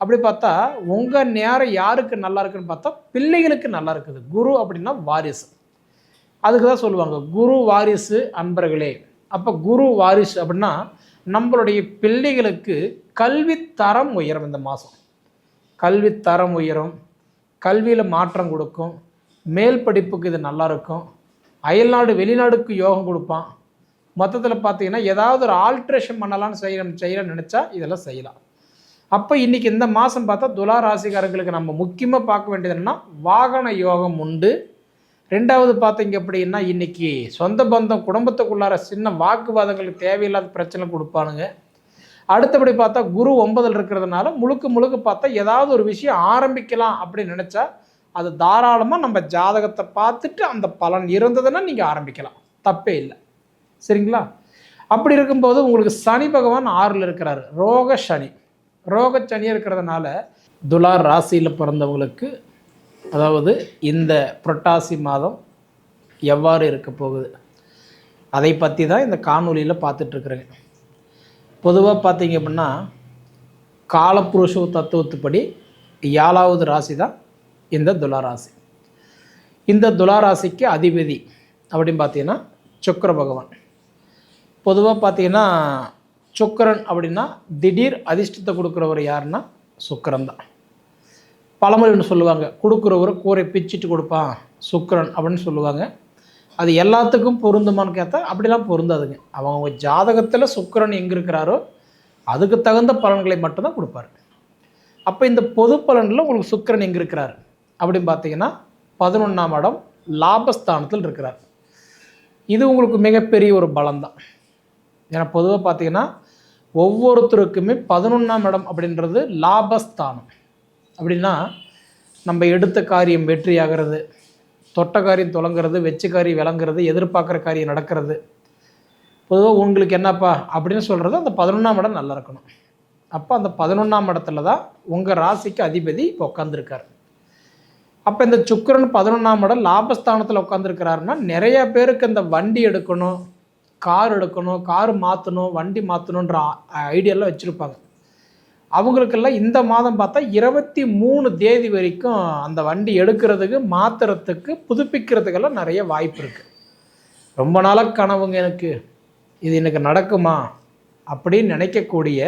அப்படி பார்த்தா உங்கள் நேரம் யாருக்கு நல்லா இருக்குன்னு பார்த்தா பிள்ளைகளுக்கு நல்லா இருக்குது. குரு அப்படின்னா வாரிசு. அதுக்கு தான் சொல்லுவாங்க குரு வாரிசு அன்பர்களே. அப்போ குரு வாரிசு அப்படின்னா நம்மளுடைய பிள்ளைகளுக்கு கல்வித்தரம் உயரும் இந்த மாதம் கல்வி தரம் உயரும். கல்வியில் மாற்றம் கொடுக்கும். மேல் படிப்புக்கு இது நல்லா இருக்கும். அயல்நாடு வெளிநாடுக்கு யோகம் கொடுப்பான். மொத்தத்தில் பார்த்தீங்கன்னா ஏதாவது ஒரு ஆல்ட்ரேஷன் பண்ணலாம்னு செய்ய செய்யலாம்னு நினச்சா இதெல்லாம் செய்யலாம். அப்போ இன்றைக்கி இந்த மாதம் பார்த்தா துலா ராசிக்காரங்களுக்கு நம்ம முக்கியமாக பார்க்க வேண்டியது என்னென்னா வாகன யோகம் உண்டு. ரெண்டாவது பார்த்தீங்க அப்படின்னா இன்றைக்கி சொந்த பந்தம் குடும்பத்துக்குள்ளார சின்ன வாக்குவாதங்களுக்கு தேவையில்லாத பிரச்சனை கொடுப்பானுங்க. அடுத்தபடி பார்த்தா குரு ஒன்பதில் இருக்கிறதுனால முழுக்க முழுக்க பார்த்தா ஏதாவது ஒரு விஷயம் ஆரம்பிக்கலாம் அப்படின்னு நினச்சா அது தாராளமாக நம்ம ஜாதகத்தை பார்த்துட்டு அந்த பலன் இருந்ததுன்னா நீங்கள் ஆரம்பிக்கலாம். தப்பே இல்லை. சரிங்களா? அப்படி இருக்கும்போது உங்களுக்கு சனி பகவான் ஆறில் இருக்கிறாரு. ரோக சனி. ரோக சனி இருக்கிறதுனால துலா ராசியில் பிறந்தவங்களுக்கு அதாவது இந்த புரட்டாசி மாதம் எவ்வாறு இருக்க போகுது? அதை பற்றி தான் இந்த காணொலியில் பார்த்துட்ருக்குறேங்க பொதுவாக பார்த்தீங்க அப்படின்னா காலப்புருஷ தத்துவத்துப்படி ஏழாவது ராசி தான் இந்த துலா ராசி. இந்த துலாராசிக்கு அதிபதி அப்படின்னு பார்த்தீங்கன்னா சுக்கர பகவான். பொதுவாக பார்த்தீங்கன்னா சுக்கிரன் அப்படின்னா திடீர் அதிர்ஷ்டத்தை கொடுக்குறவர் யாருன்னா சுக்கரன் தான். பழமொழி ஒன்று சொல்லுவாங்க கொடுக்குறவர் கூரை பிச்சுட்டு கொடுப்பான் சுக்கிரன் அப்படின்னு சொல்லுவாங்க. அது எல்லாத்துக்கும் பொருந்துமான்னு கேட்டால் அப்படிலாம் பொருந்தாதுங்க. அவங்க ஜாதகத்தில் சுக்கிரன் எங்கே இருக்கிறாரோ அதுக்கு தகுந்த பலன்களை மட்டும்தான் கொடுப்பாரு. அப்போ இந்த பொது பலனில் உங்களுக்கு சுக்கிரன் எங்கே இருக்கிறார்? அப்படின்னு பார்த்தீங்கன்னா பதினொன்றாம் இடம் லாபஸ்தானத்தில் இருக்கிறார். இது உங்களுக்கு மிகப்பெரிய ஒரு பலம்தான் ஏன்னா பொதுவாக பார்த்தீங்கன்னா ஒவ்வொருத்தருக்குமே பதினொன்றாம் இடம் அப்படின்றது லாபஸ்தானம். அப்படின்னா நம்ம எடுத்த காரியம் வெற்றியாகிறது தொட்ட காரியம் தொடங்குறது வெச்ச காரியம் விளங்குறது எதிர்பார்க்குற காரியம் நடக்கிறது. பொதுவாக உங்களுக்கு என்னப்பா அப்படின்னு சொல்கிறது அந்த பதினொன்றாம் இடம் நல்லா இருக்கணும். அப்போ அந்த பதினொன்றாம் இடத்துல தான் உங்கள் ராசிக்கு அதிபதி இப்போ உட்காந்துருக்கார் அப்போ இந்த சுக்கரன் பதினொன்றாம் இடம் லாபஸ்தானத்தில் உட்காந்துருக்கிறாருன்னா நிறைய பேருக்கு இந்த வண்டி எடுக்கணும் கார் எடுக்கணும் கார் மாற்றணும் வண்டி மாற்றணுன்ற ஐடியாலாம் வச்சுருப்பாங்க. அவங்களுக்கெல்லாம் இந்த மாதம் பார்த்தா இருபத்தி மூணு தேதி வரைக்கும் அந்த வண்டி எடுக்கிறதுக்கு மாற்றுறதுக்கு புதுப்பிக்கிறதுக்கெல்லாம் நிறைய வாய்ப்பு இருக்குது ரொம்ப நாளாக கனவுங்க எனக்கு. இது எனக்கு நடக்குமா? அப்படின்னு நினைக்கக்கூடிய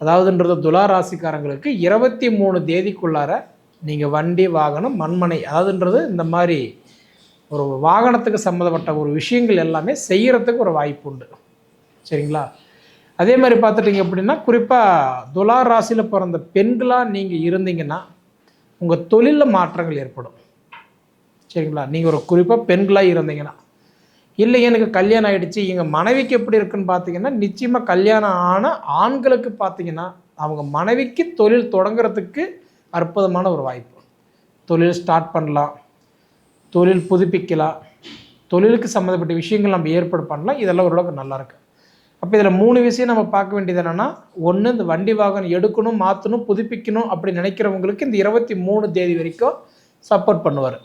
அதாவதுன்றது துலா ராசிக்காரங்களுக்கு இருபத்தி மூணு தேதிக்குள்ளார நீங்கள் வண்டி வாகனம் மண்மனை அதாவதுன்றது இந்த மாதிரி ஒரு வாகனத்துக்கு சம்மந்தப்பட்ட ஒரு விஷயங்கள் எல்லாமே செய்கிறதுக்கு ஒரு வாய்ப்பு உண்டு. சரிங்களா? அதே மாதிரி பார்த்துட்டிங்க அப்படின்னா குறிப்பாக துலா ராசியில் பிறந்த பெண்களாக நீங்கள் இருந்தீங்கன்னா உங்கள் தொழிலில் மாற்றங்கள் ஏற்படும். சரிங்களா? நீங்கள் ஒரு குறிப்பாக பெண்களாக இருந்தீங்கன்னா. இல்லை எனக்கு கல்யாணம் ஆகிடுச்சு எங்கள் மனைவிக்கு எப்படி இருக்குன்னு பார்த்தீங்கன்னா நிச்சயமாக கல்யாணம் ஆன ஆண்களுக்கு பார்த்தீங்கன்னா அவங்க மனைவிக்கு தொழில் தொடங்குறதுக்கு அற்புதமான ஒரு வாய்ப்பு. தொழில் ஸ்டார்ட் பண்ணலாம். தொழில் புதுப்பிக்கலாம். தொழிலுக்கு சம்மந்தப்பட்ட விஷயங்கள் நம்ம ஏற்பாடு பண்ணலாம். இதெல்லாம் ஓரளவுக்கு நல்லாயிருக்கு அப்போ இதில் மூணு விஷயம் நம்ம பார்க்க வேண்டியது என்னென்னா ஒன்று இந்த வண்டி வாகனம் எடுக்கணும் மாற்றணும் புதுப்பிக்கணும் அப்படி நினைக்கிறவங்களுக்கு இந்த இருபத்தி மூணு தேதி வரைக்கும் சப்போர்ட் பண்ணுவார்.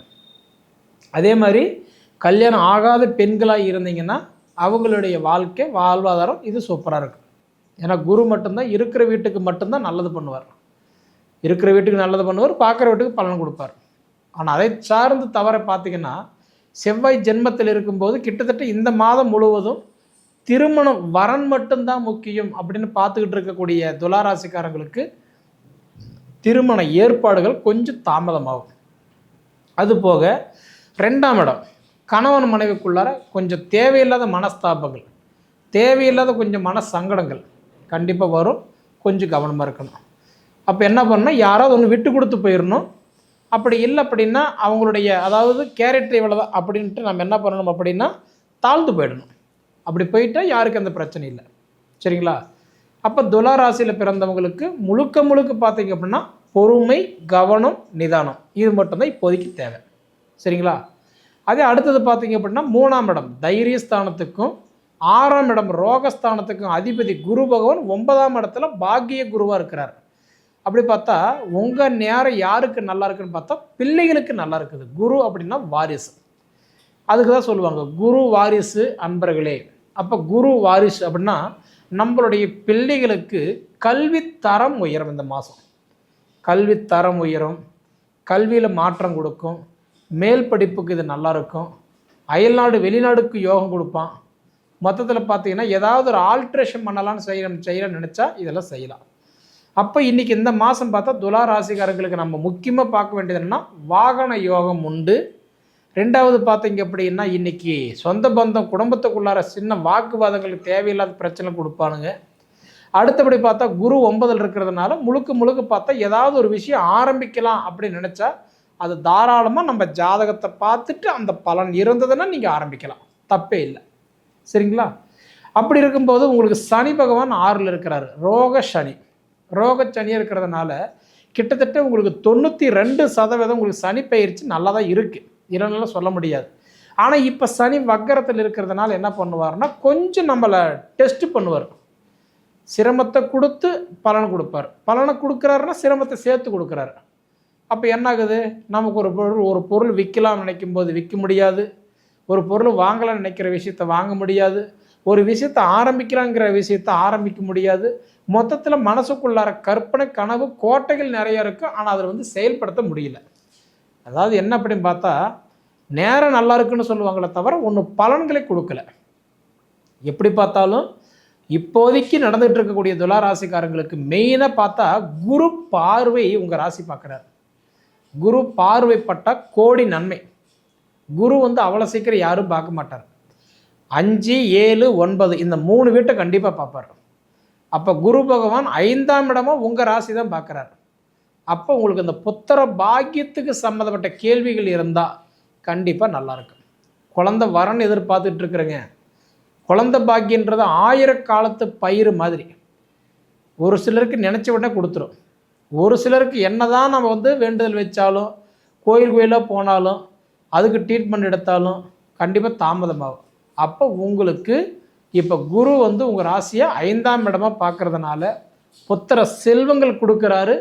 அதே மாதிரி கல்யாணம் ஆகாத பெண்களாக இருந்தீங்கன்னா அவங்களுடைய வாழ்க்கை வாழ்வாதாரம் இது சூப்பராக இருக்கும் ஏன்னா குரு மட்டும்தான் இருக்கிற வீட்டுக்கு மட்டும்தான் நல்லது பண்ணுவார். இருக்கிற வீட்டுக்கு நல்லது பண்ணுவார் பார்க்குற வீட்டுக்கு பலன் கொடுப்பார். ஆனால் அதை சார்ந்து தவற பார்த்தீங்கன்னா செவ்வாய் ஜென்மத்தில் இருக்கும்போது கிட்டத்தட்ட இந்த மாதம் முழுவதும் திருமணம் வரன் மட்டும்தான் முக்கியம் அப்படின்னு பார்த்துக்கிட்டு இருக்கக்கூடிய துளாராசிக்காரங்களுக்கு திருமண ஏற்பாடுகள் கொஞ்சம் தாமதமாகும். அதுபோக ரெண்டாம் இடம் கணவன் மனைவிக்குள்ளார கொஞ்சம் தேவையில்லாத மனஸ்தாபங்கள் தேவையில்லாத கொஞ்சம் மன சங்கடங்கள் கண்டிப்பாக வரும். கொஞ்சம் கவனமாக இருக்கணும். அப்போ என்ன பண்ணால் யாராவது ஒன்று விட்டு கொடுத்து போயிடணும். அப்படி இல்லை அப்படின்னா அவங்களுடைய அதாவது கேரக்டர் இவ்வளோ தான் அப்படின்ட்டு நம்ம என்ன பண்ணணும் அப்படின்னா தாழ்ந்து போயிடணும். அப்படி போயிட்டால் யாருக்கும் அந்த பிரச்சனை இல்லை. சரிங்களா? அப்போ துலா ராசியில் பிறந்தவங்களுக்கு முழுக்க முழுக்க பார்த்தீங்க அப்படின்னா பொறுமை கவனம் நிதானம். இது மட்டும்தான் இப்போதைக்கு தேவை. சரிங்களா? அதே அடுத்தது பார்த்தீங்க அப்படின்னா மூணாம் இடம் தைரியஸ்தானத்துக்கும் ஆறாம் இடம் ரோகஸ்தானத்துக்கும் அதிபதி குரு பகவான் ஒன்பதாம் இடத்துல பாக்கிய குருவாக இருக்கிறார். அப்படி பார்த்தா உங்கள் நேரம் யாருக்கு நல்லா இருக்குன்னு பார்த்தா பிள்ளைகளுக்கு நல்லா இருக்குது. குரு அப்படின்னா வாரிசு. அதுக்கு தான் சொல்லுவாங்க குரு வாரிசு அன்பர்களே. அப்போ குரு வாரிசு அப்படின்னா நம்மளுடைய பிள்ளைகளுக்கு கல்வித்தரம் உயரும் இந்த மாதம் கல்வி தரம் உயரும். கல்வியில் மாற்றம் கொடுக்கும். மேல் படிப்புக்கு இது நல்லா இருக்கும். அயல்நாடு வெளிநாடுக்கு யோகம் கொடுப்பான். மொத்தத்தில் பார்த்தீங்கன்னா ஏதாவது ஒரு ஆல்ட்ரேஷன் பண்ணலாம்னு செய்ய செய்ய நினச்சா இதெல்லாம் செய்யலாம். அப்போ இன்றைக்கி இந்த மாதம் பார்த்தா துலா ராசிக்காரங்களுக்கு நம்ம முக்கியமாக பார்க்க வேண்டியது என்னென்னா வாகன யோகம் உண்டு. ரெண்டாவது பார்த்தீங்க அப்படின்னா இன்றைக்கி சொந்த பந்தம் குடும்பத்துக்குள்ளார சின்ன வாக்குவாதங்களுக்கு தேவையில்லாத பிரச்சனை கொடுப்பானுங்க. அடுத்தபடி பார்த்தா குரு ஒன்பதில் இருக்கிறதுனால முழுக்க முழுக்க பார்த்தா ஏதாவது ஒரு விஷயம் ஆரம்பிக்கலாம் அப்படின்னு நினச்சா அது தாராளமாக நம்ம ஜாதகத்தை பார்த்துட்டு அந்த பலன் இருந்ததுன்னா நீங்கள் ஆரம்பிக்கலாம். தப்பே இல்லை. சரிங்களா? அப்படி இருக்கும்போது உங்களுக்கு சனி பகவான் ஆறில் இருக்கிறாரு. ரோக சனி. ரோக சனி இருக்கிறதுனால கிட்டத்தட்ட உங்களுக்கு தொண்ணூற்றி ரெண்டு சதவீதம் உங்களுக்கு சனி பயிற்சி நல்லா தான் இருக்குது இல்லைனால சொல்ல முடியாது. ஆனால் இப்போ சனி வக்கரத்தில் இருக்கிறதுனால என்ன பண்ணுவார்னா கொஞ்சம் நம்மளை டெஸ்ட் பண்ணுவார். சிரமத்தை கொடுத்து பலன் கொடுப்பார். பலனை கொடுக்குறாருன்னா சிரமத்தை சேர்த்து கொடுக்குறாரு. அப்போ என்ன ஆகுது நமக்கு ஒரு பொருள் ஒரு பொருள் விற்கலாம்னு நினைக்கும் போது விற்க முடியாது. ஒரு பொருள் வாங்கலாம்னு நினைக்கிற விஷயத்த வாங்க முடியாது. ஒரு விஷயத்தை ஆரம்பிக்கலாங்கிற விஷயத்த ஆரம்பிக்க முடியாது. மொத்தத்தில் மனசுக்குள்ளார கற்பனை கனவு கோட்டைகள் நிறைய இருக்கும் ஆனால் அதில் வந்து செயல்படுத்த முடியல. அதாவது என்ன அப்படின்னு பார்த்தா நேரம் நல்லா இருக்குன்னு சொல்லுவாங்களே தவிர ஒன்று பலன்களை கொடுக்கல. எப்படி பார்த்தாலும் இப்போதைக்கு நடந்துகிட்டு இருக்கக்கூடிய துலா ராசிக்காரங்களுக்கு மெயினாக பார்த்தா குரு பார்வை உங்கள் ராசி பார்க்குறாரு. குரு பார்வைப்பட்ட கோடி நன்மை. குரு வந்து அவ்வளோ சீக்கிரம் யாரும் பார்க்க மாட்டார். அஞ்சு ஏழு ஒன்பது இந்த மூணு வீட்டை கண்டிப்பாக பார்ப்பார். அப்போ குரு பகவான் ஐந்தாம் இடமும் உங்கள் ராசி தான் பார்க்குறாரு. அப்போ உங்களுக்கு இந்த புத்திர பாக்கியத்துக்கு சம்மந்தப்பட்ட கேள்விகள் இருந்தால் கண்டிப்பாக நல்லாயிருக்கும் குழந்த வரன்னு எதிர்பார்த்துட்டு இருக்கிறேங்க. குழந்த பாக்கியன்றது ஆயிரக்காலத்து பயிர் மாதிரி. ஒரு சிலருக்கு நினச்ச உடனே கொடுத்துரும். ஒரு சிலருக்கு என்ன தான் நம்ம வந்து வேண்டுதல் வச்சாலும் கோயில் கோயிலாக போனாலும் அதுக்கு ட்ரீட்மெண்ட் எடுத்தாலும் கண்டிப்பாக தாமதமாகும். அப்போ உங்களுக்கு இப்போ குரு வந்து உங்கள் ராசியை ஐந்தாம் இடமாக பார்க்குறதுனால புத்திர செல்வங்கள் கொடுக்குறாரு.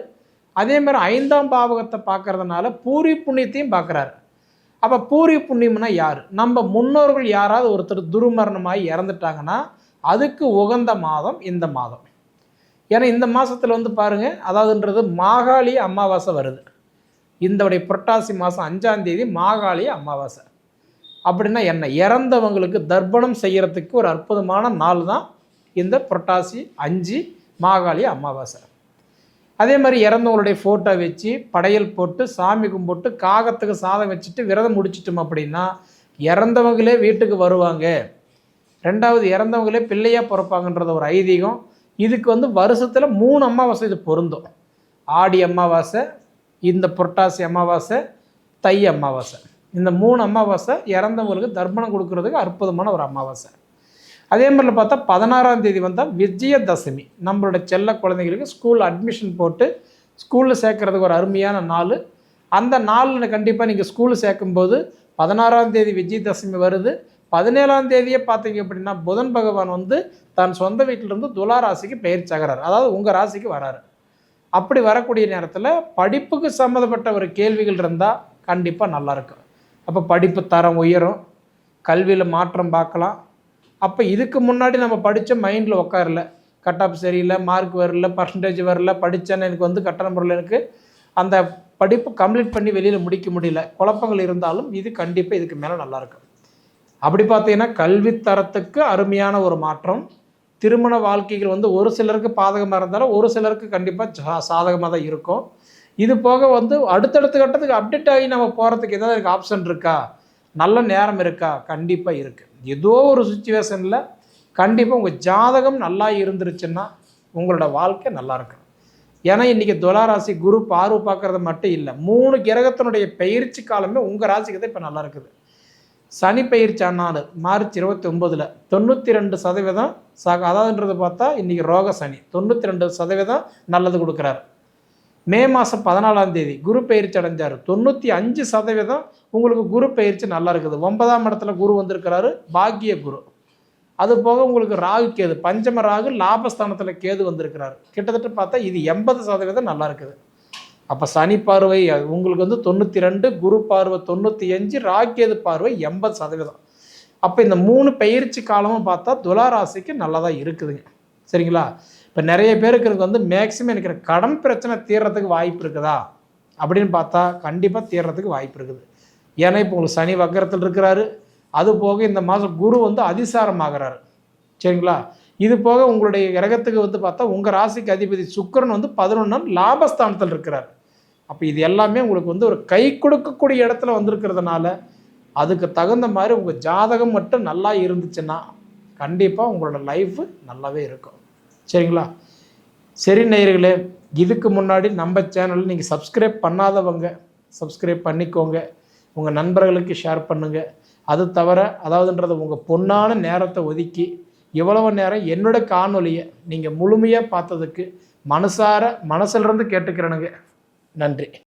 அதே மாதிரி ஐந்தாம் பாவகத்தை பார்க்குறதுனால பூரி புண்ணியத்தையும் பார்க்குறாரு. அப்போ பூரி புண்ணியம்னா யார்? நம்ம முன்னோர்கள் யாராவது ஒருத்தர் துருமரணமாகி இறந்துட்டாங்கன்னா அதுக்கு உகந்த மாதம் இந்த மாதம். ஏன்னா இந்த மாதத்தில் வந்து பாருங்கள் அதாவதுன்றது மாகாளி அமாவாசை வருது. இந்தவுடைய புரட்டாசி மாதம் அஞ்சாந்தேதி மாகாளி அமாவாசை. அப்படின்னா என்ன? இறந்தவங்களுக்கு தர்ப்பணம் செய்கிறதுக்கு ஒரு அற்புதமான நாள் தான் இந்த புரட்டாசி அஞ்சு மாகாளி அமாவாசை. அதே மாதிரி இறந்தவங்களுடைய ஃபோட்டோ வச்சு படையல் போட்டு சாமி கும்பிட்டு காகத்துக்கு சாதம் வச்சுட்டு விரதம் முடிச்சிட்டோம் அப்படின்னா இறந்தவங்களே வீட்டுக்கு வருவாங்க. ரெண்டாவது இறந்தவங்களே பிள்ளையாக பிறப்பாங்கன்றது ஒரு ஐதீகம். இதுக்கு வந்து வருஷத்தில் மூணு அமாவாசை இது பொருந்தும். ஆடி அமாவாசை இந்த புரட்டாசி அமாவாசை தை அமாவாசை. இந்த மூணு அமாவாசை இறந்தவங்களுக்கு தர்ப்பணம் கொடுக்கறதுக்கு அற்புதமான ஒரு அமாவாசை. அதே மாதிரி பார்த்தா பதினாறாம் தேதி வந்தால் விஜயதசமி. நம்மளோட செல்ல குழந்தைங்களுக்கு ஸ்கூல் அட்மிஷன் போட்டு ஸ்கூலில் சேர்க்குறதுக்கு ஒரு அருமையான நாள். அந்த நாளில் கண்டிப்பாக நீங்கள் ஸ்கூலில் சேர்க்கும்போது பதினாறாம் தேதி விஜயதசமி வருது. பதினேழாம் தேதியே பார்த்தீங்க அப்படின்னா புதன் பகவான் வந்து தன் சொந்த வீட்டிலிருந்து துலா ராசிக்கு பயிற்சி ஆகிறார் அதாவது உங்கள் ராசிக்கு வராரு. அப்படி வரக்கூடிய நேரத்தில் படிப்புக்கு சம்மந்தப்பட்ட ஒரு கேள்விகள் இருந்தால் கண்டிப்பாக நல்லாயிருக்கும் அப்போ படிப்பு தரம் உயரும் கல்வியில் மாற்றம் பார்க்கலாம். அப்போ இதுக்கு முன்னாடி நம்ம படித்த மைண்டில் உட்காரல கட் ஆஃப் சரியில்லை மார்க் வரல பர்சன்டேஜ் வரல படித்தேன்னு எனக்கு வந்து கட்டண பொருள் எனக்கு. அந்த படிப்பு கம்ப்ளீட் பண்ணி வெளியில் முடிக்க முடியல. குழப்பங்கள் இருந்தாலும் இது கண்டிப்பாக இதுக்கு மேலே நல்லாயிருக்கும் அப்படி பார்த்தீங்கன்னா கல்வி தரத்துக்கு அருமையான ஒரு மாற்றம். திருமண வாழ்க்கைகள் வந்து ஒரு சிலருக்கு பாதகமாக இருந்தாலும் ஒரு சிலருக்கு கண்டிப்பாக சாதகமாக தான் இருக்கும். இது போக வந்து அடுத்தடுத்த கட்டத்துக்கு அப்டேட் ஆகி நம்ம போகிறதுக்கு ஏதாவது எனக்கு ஆப்ஷன் இருக்கா? நல்ல நேரம் இருக்கா? கண்டிப்பாக இருக்குது ஏதோ ஒரு சுச்சுவேஷனில் கண்டிப்பாக உங்கள் ஜாதகம் நல்லா இருந்துருச்சுன்னா உங்களோட வாழ்க்கை நல்லா இருக்கும் ஏன்னா இன்றைக்கி துளாராசி குரு பார்வை பார்க்குறது மட்டும் இல்லை மூணு கிரகத்தினுடைய பயிற்சி காலமே உங்கள் ராசிக்கு தான் இப்போ நல்லா இருக்குது. சனி பயிற்சி ஆனாலு மார்ச் இருபத்தி ஒம்பதில் தொண்ணூற்றி ரெண்டு சதவீதம் சக அதாவதுன்றது பார்த்தா இன்றைக்கி ரோக சனி தொண்ணூற்றி ரெண்டு சதவீதம் நல்லது கொடுக்குறாரு. மே மாதம் பதினாலாம் தேதி குரு பயிற்சி அடைஞ்சார். தொண்ணூற்றி அஞ்சு சதவீதம் உங்களுக்கு குரு பயிற்சி நல்லா இருக்குது. ஒன்பதாம் இடத்துல குரு வந்திருக்கிறாரு பாக்கிய குரு. அது போக உங்களுக்கு ராகு கேது பஞ்சம ராகு லாபஸ்தானத்தில் கேது வந்திருக்கிறாரு. கிட்டத்தட்ட பார்த்தா இது எண்பது சதவீதம் நல்லா இருக்குது. அப்போ சனி பார்வை உங்களுக்கு வந்து தொண்ணூற்றி ரெண்டு குரு பார்வை தொண்ணூற்றி அஞ்சு ராக்கேது பார்வை எண்பது சதவீதம். அப்போ இந்த மூணு பயிற்சி காலமும் பார்த்தா துலா ராசிக்கு நல்லா தான் இருக்குதுங்க. சரிங்களா? இப்போ நிறைய பேருக்கு வந்து மேக்ஸிமம் எனக்கு கடன் பிரச்சனை தீர்றதுக்கு வாய்ப்பு இருக்குதா? அப்படின்னு பார்த்தா கண்டிப்பாக தீர்றதுக்கு வாய்ப்பு இருக்குது. ஏன்னா இப்போ உங்களுக்கு சனி வக்கரத்தில் இருக்கிறாரு. அது போக இந்த மாதம் குரு வந்து அதிசாரம் ஆகிறாரு சரிங்களா? இது போக உங்களுடைய கிரகத்துக்கு வந்து பார்த்தா உங்கள் ராசிக்கு அதிபதி சுக்கிரன் வந்து பதினொன்றாம் லாபஸ்தானத்தில் இருக்கிறார். அப்போ இது எல்லாமே உங்களுக்கு வந்து ஒரு கை கொடுக்கக்கூடிய இடத்துல வந்திருக்கிறதுனால அதுக்கு தகுந்த மாதிரி உங்கள் ஜாதகம் மட்டும் நல்லா இருந்துச்சுன்னா கண்டிப்பாக உங்களோட லைஃப் நல்லாவே இருக்கும். சரிங்களா? சரி நேயர்களே இதுக்கு முன்னாடி நம்ம சேனல் நீங்கள் சப்ஸ்கிரைப் பண்ணாதவங்க சப்ஸ்கிரைப் பண்ணிக்கோங்க. உங்கள் நண்பர்களுக்கு ஷேர் பண்ணுங்கள் அது தவிர அதாவதுன்றது உங்கள் பொன்னான நேரத்தை ஒதுக்கி இவ்வளவு நேரம் என்னோட காணொலியை நீங்கள் முழுமையாக பார்த்ததுக்கு மனசார மனசுலேருந்து கேட்டுக்கிறேனுங்க. நன்றி.